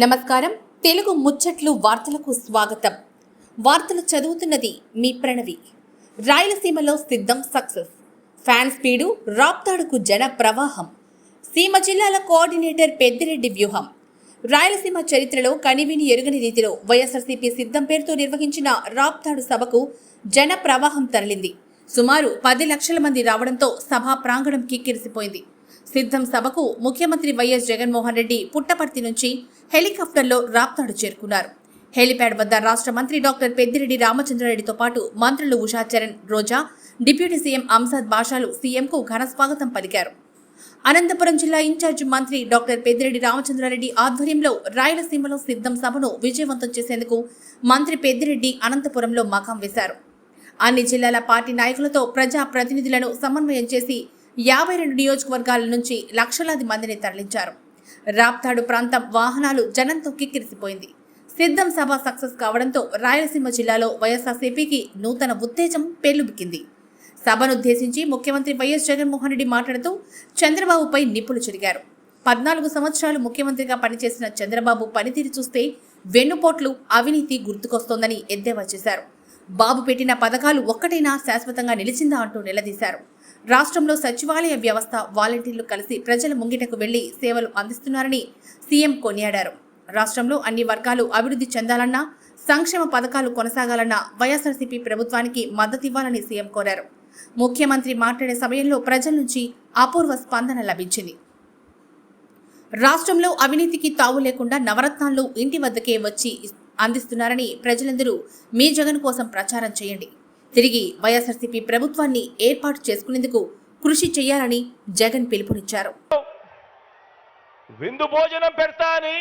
నమస్కారం. తెలుగు ముచ్చట్లు వార్తలకు స్వాగతం. వార్తలు చదువుతున్నది మీ ప్రణవి. రాయలసీమలో సిద్ధం సక్సెస్. ఫ్యాన్ స్పీడు రాప్తాడుకు జన ప్రవాహం. సీమ జిల్లాల కోఆర్డినేటర్ పెద్దిరెడ్డి వ్యూహం. రాయలసీమ చరిత్రలో కనివిని ఎరుగని రీతిలో వైఎస్ఆర్సీపీ సిద్ధం పేరుతో నిర్వహించిన రాప్తాడు సభకు జన ప్రవాహం తరలింది. సుమారు పది లక్షల మంది రావడంతో సభా ప్రాంగణం కిక్కిరిసిపోయింది. సిద్ధం సభకు ముఖ్యమంత్రి వైఎస్ జగన్మోహన్ రెడ్డి పుట్టపర్తి నుంచి హెలికాప్టర్లో రాప్తాడు చేరుకున్నారు. హెలిప్యాడ్ వద్ద రాష్ట్ర మంత్రి డాక్టర్ పెద్దిరెడ్డి రామచంద్రారెడ్డితో పాటు మంత్రులు ఉషా చరణ్ రోజా డిప్యూటీ సీఎం అంసాద్ బాషాలు సీఎంకు ఘన స్వాగతం పలికారు. అనంతపురం జిల్లా ఇన్ఛార్జి మంత్రి డాక్టర్ పెద్దిరెడ్డి రామచంద్రారెడ్డి ఆధ్వర్యంలో రాయలసీమలో సిద్ధం సభను విజయవంతం చేసేందుకు మంత్రి పెద్దిరెడ్డి అనంతపురంలో మకాం వేశారు. అన్ని జిల్లాల పార్టీ నాయకులతో ప్రజా ప్రతినిధులను సమన్వయం చేసి యాభై రెండు నియోజకవర్గాల నుంచి లక్షలాది మందిని తరలించారు. రాప్తాడు ప్రాంతం వాహనాలు జనంతో కిక్కిరిసిపోయింది. సిద్ధం సభ సక్సెస్ కావడంతో రాయలసీమ జిల్లాలో వైఎస్ఆర్సీపీకి నూతన ఉత్తేజం పెళ్ళుబికింది సభనుద్దేశించి ముఖ్యమంత్రి వైఎస్ జగన్మోహన్ రెడ్డి మాట్లాడుతూ చంద్రబాబుపై నిప్పులు చెరిగారు. పద్నాలుగు సంవత్సరాలు ముఖ్యమంత్రిగా పనిచేసిన చంద్రబాబు పనితీరు చూస్తే వెన్నుపోట్లు అవినీతి గుర్తుకొస్తోందని ఎద్దేవా చేశారు. బాబు పెట్టిన పథకాలు ఒక్కటైనా శాశ్వతంగా నిలిచిందా అంటూ నిలదీశారు. రాష్ట్రంలో సచివాలయ వ్యవస్థ వాలంటీర్లు కలిసి ప్రజల ముంగిటకు వెళ్ళి సేవలు అందిస్తున్నారని సీఎం కొనియాడారు. రాష్ట్రంలో అన్ని వర్గాలు అభివృద్ధి చెందాలన్నా సంక్షేమ పథకాలు కొనసాగాలన్న వైఎస్ఆర్సీపీ ప్రభుత్వానికి మద్దతివ్వాలని సీఎం కోరారు. ముఖ్యమంత్రి మాట్లాడే సమయంలో ప్రజల నుంచి అపూర్వ స్పందన లభించింది. రాష్ట్రంలో అవినీతికి తావు లేకుండా నవరత్నాలు ఇంటి వద్దకే వచ్చి అందిస్తున్నారని ప్రజలందరూ మీ జగన్ కోసం ప్రచారం చేయండి. తిరిగి వైఎస్ఆర్సీపీ ప్రభుత్వాన్ని ఏర్పాటు చేసుకునేందుకు కృషి చేయాలని జగన్ పిలుపునిచ్చారు. విందు భోజనం పెడతా అని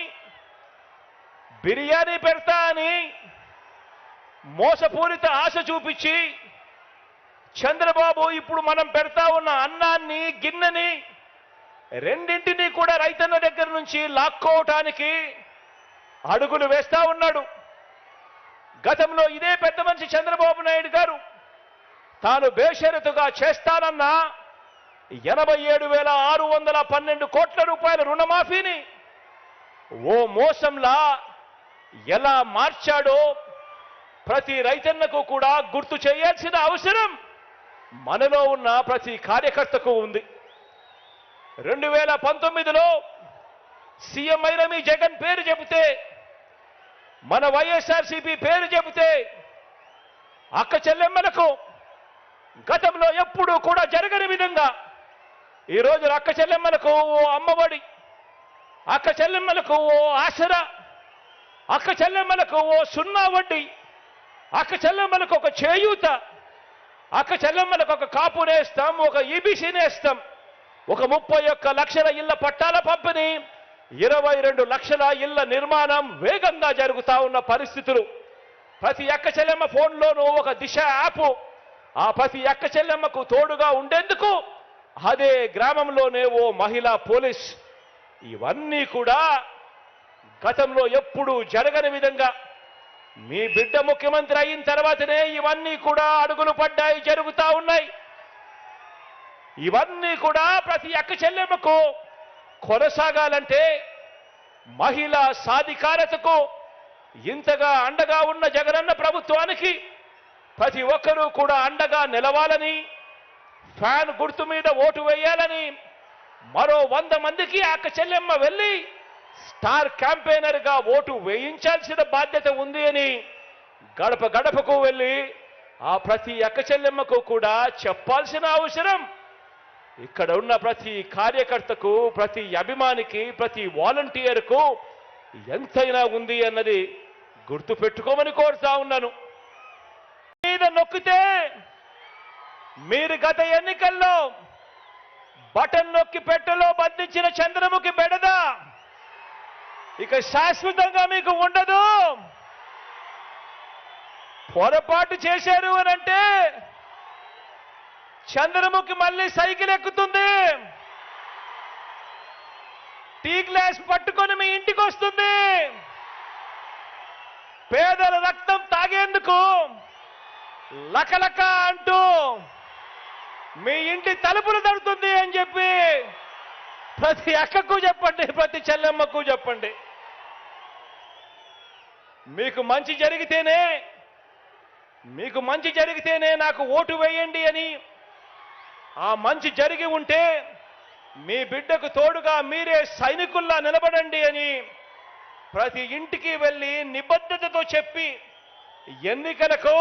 బిర్యానీ పెడతా అని మోసపూరిత ఆశ చూపించి చంద్రబాబు ఇప్పుడు మనం పెడతా ఉన్న అన్నాన్ని గిన్నెని రెండింటినీ కూడా రైతన్న దగ్గర నుంచి లాక్కోవటానికి అడుగులు వేస్తా ఉన్నాడు. గతంలో ఇదే పెద్ద మనిషి చంద్రబాబు నాయుడు గారు తాను బేషరతుగా చేస్తానన్నా ఎనభై ఏడు వేల ఆరు వందల పన్నెండు కోట్ల రూపాయల రుణమాఫీని ఓ మోసంలా ఎలా మార్చాడో ప్రతి రైతన్నకు కూడా గుర్తు చేయాల్సిన అవసరం మనలో ఉన్న ప్రతి కార్యకర్తకు ఉంది. రెండు వేల పంతొమ్మిదిలో సీఎం ఐరమి జగన్ పేరు చెబితే మన వైఎస్ఆర్సీపీ పేరు చెబితే అక్క చెల్లెమ్మలకు గతంలో ఎప్పుడూ కూడా జరగని విధంగా ఈరోజు అక్క చెల్లెమ్మలకు ఓ అమ్మఒడి అక్క చెల్లెమ్మలకు ఓ ఆసరా అక్క చెల్లెమ్మలకు ఓ సున్నా వడ్డీ అక్క చెల్లెమ్మలకు ఒక చేయూత అక్క చెల్లెమ్మలకు ఒక కాపు నేస్తాం ఒక ఈబీసీ నేస్తాం ఒక ముప్పై ఒక్క లక్షల ఇళ్ళ పట్టాల పంపిణీ ఇరవై రెండు లక్షల ఇళ్ళ నిర్మాణం వేగంగా జరుగుతా ఉన్న పరిస్థితులు. ప్రతి ఎక్క చెల్లెమ్మ ఫోన్లోనూ ఒక దిశ యాప్. ఆ ప్రతి ఎక్క చెల్లెమ్మకు తోడుగా ఉండేందుకు అదే గ్రామంలోనే ఓ మహిళా పోలీస్. ఇవన్నీ కూడా గతంలో ఎప్పుడూ జరగని విధంగా. మీ బిడ్డ ముఖ్యమంత్రి అయిన తర్వాతనే ఇవన్నీ కూడా అడుగులు పడ్డాయి జరుగుతా ఉన్నాయి. ఇవన్నీ కూడా ప్రతి ఎక్క చెల్లెమ్మకు కొనసాగాలంటే మహిళా సాధికారతకు ఇంతగా అండగా ఉన్న జగనన్న ప్రభుత్వానికి ప్రతి ఒక్కరూ కూడా అండగా నిలవాలని ఫ్యాన్ గుర్తు మీద ఓటు వేయాలని మరో వంద మందికి అక్క చెల్లెమ్మ వెళ్ళి స్టార్ క్యాంపెయినర్గా ఓటు వేయించాల్సిన బాధ్యత ఉంది అని గడప గడపకు వెళ్ళి ఆ ప్రతి అక్క చెల్లెమ్మకు కూడా చెప్పాల్సిన అవసరం. ఇక్కడ ఉన్న ప్రతి కార్యకర్తకు ప్రతి అభిమానికి ప్రతి వాలంటీర్కు ఎంతైనా ఉంది అన్నది గుర్తు పెట్టుకోమని కోరుతా ఉన్నాను. మీద నొక్కితే మీరు గత ఎన్నికల్లో బటన్ నొక్కి పెట్టెలో బంధించిన చంద్రముఖి బెడద? ఇక శాశ్వతంగా మీకు ఉండదు. పొరపాటు చేశారు అనంటే అంటే చంద్రముఖి మళ్ళీ సైకిల్ ఎక్కుతుంది. టీ గ్లాస్ పట్టుకొని మీ ఇంటికి వస్తుంది. పేదల రక్తం తాగేందుకు లకలక అంటూ మీ ఇంటి తలుపులు తడుతుంది అని చెప్పి ప్రతి అక్కకు చెప్పండి ప్రతి చెల్లెమ్మకు చెప్పండి. మీకు మంచి జరిగితేనే మీకు మంచి జరిగితేనే నాకు ఓటు వేయండి అని ఆ మంచి జరిగి ఉంటే మీ బిడ్డకు తోడుగా మీరే సైనికుల్లా నిలబడండి అని ప్రతి ఇంటికి వెళ్ళి నిబద్ధతతో చెప్పి ఎన్నికలకు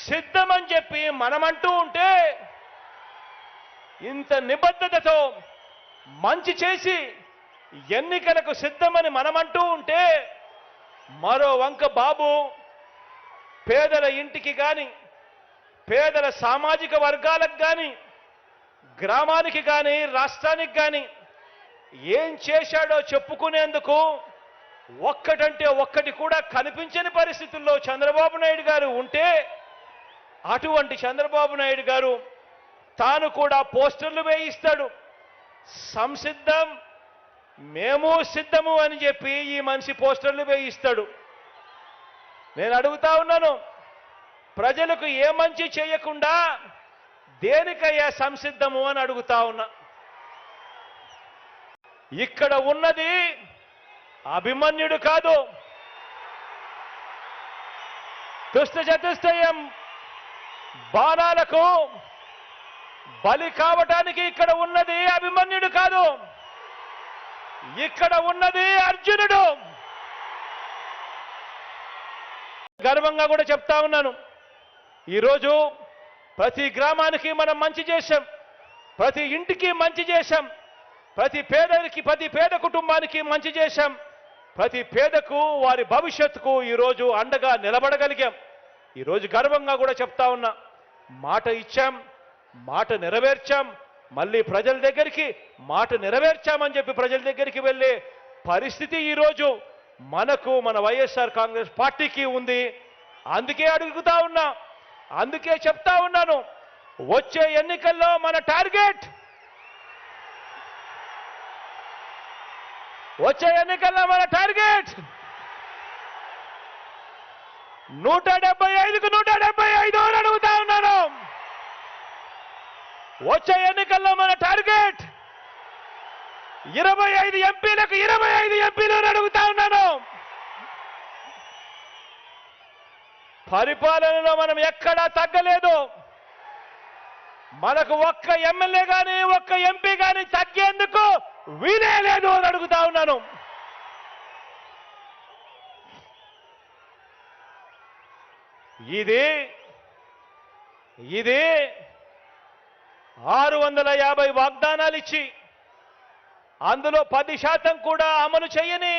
సిద్ధమని చెప్పి మనమంటూ ఉంటే ఇంత నిబద్ధతతో మంచి చేసి ఎన్నికలకు సిద్ధమని మనమంటూ ఉంటే మరో వంక బాబు పేదల ఇంటికి కానీ పేదల సామాజిక వర్గాలకు కానీ గ్రామానికి కానీ రాష్ట్రానికి కానీ ఏం చేశాడో చెప్పుకునేందుకు ఒక్కటంటే ఒక్కటి కూడా కనిపించని పరిస్థితుల్లో చంద్రబాబు నాయుడు గారు ఉంటే అటువంటి చంద్రబాబు నాయుడు గారు తాను కూడా పోస్టర్లు వేయిస్తాడు. సంసిద్ధం మేము సిద్ధము అని చెప్పి ఈ మనిషి పోస్టర్లు వేయిస్తాడు. నేను అడుగుతా ఉన్నాను ప్రజలకు ఏ మంచి చేయకుండా దేనికయ్యా సంసిద్ధము అని అడుగుతా ఉన్నా. ఇక్కడ ఉన్నది అభిమన్యుడు కాదు. దుష్ట చతుష్టయం బాణాలకు బలి కావటానికి ఇక్కడ ఉన్నది అభిమన్యుడు కాదు. ఇక్కడ ఉన్నది అర్జునుడు. గర్వంగా కూడా చెప్తా ఉన్నాను. ఈరోజు ప్రతి గ్రామానికి మనం మంచి చేశాం. ప్రతి ఇంటికి మంచి చేశాం. ప్రతి పేదరికి ప్రతి పేద కుటుంబానికి మంచి చేశాం. ప్రతి పేదకు వారి భవిష్యత్తుకు ఈరోజు అండగా నిలబడగలిగాం. ఈరోజు గర్వంగా కూడా చెప్తా ఉన్నా మాట ఇచ్చాం మాట నెరవేర్చాం. మళ్ళీ ప్రజల దగ్గరికి మాట నెరవేర్చామని చెప్పి ప్రజల దగ్గరికి వెళ్ళే పరిస్థితి ఈరోజు మనకు మన వైఎస్ఆర్ కాంగ్రెస్ పార్టీకి ఉంది. అందుకే అడుగుతా ఉన్నా అందుకే చెప్తా ఉన్నాను వచ్చే ఎన్నికల్లో మన టార్గెట్ వచ్చే ఎన్నికల్లో మన టార్గెట్ నూట డెబ్బై ఐదుకు నూట డెబ్బై ఐదు అని అడుగుతా ఉన్నాను. వచ్చే ఎన్నికల్లో మన టార్గెట్ ఇరవై ఐదు ఎంపీలకు ఇరవై ఐదు ఎంపీలు అని అడుగుతా ఉన్నాను. పరిపాలనలో మనం ఎక్కడా తగ్గలేదు. మనకు ఒక్క ఎమ్మెల్యే కానీ ఒక్క ఎంపీ కానీ తగ్గేందుకు వీలే అని అడుగుతా ఉన్నాను. ఇది ఇది ఆరు వందల యాభై వాగ్దానాలు ఇచ్చి అందులో పది శాతం కూడా అమలు చేయని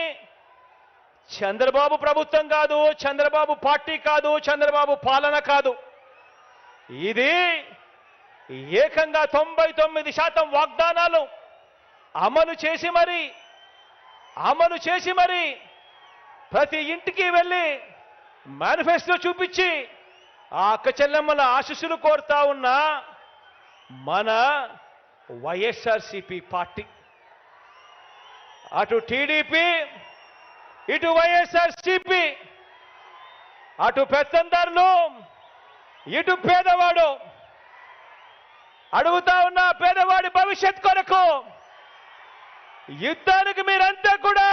చంద్రబాబు ప్రభుత్వం కాదు చంద్రబాబు పార్టీ కాదు చంద్రబాబు పాలన కాదు. ఇది ఏకంగా తొంభై తొమ్మిది శాతం వాగ్దానాలు. అమలు చేసి మరి అమలు చేసి మరి ప్రతి ఇంటికి వెళ్ళి మేనిఫెస్టో చూపించి ఆ అక్క చెల్లెమ్మల ఆశీస్సులు కోరుతా ఉన్న మన వైఎస్ఆర్సిపి పార్టీ. అటు టీడీపీ ఇటు వైఎస్ఆర్సిపి అటు పెత్తందారులు ఇటు పేదవాడు. అడుగుతా ఉన్న పేదవాడి భవిష్యత్ కొరకు యుద్ధానికి మీరంతా కూడా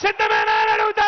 సిద్ధమేనా అని అడుగుతా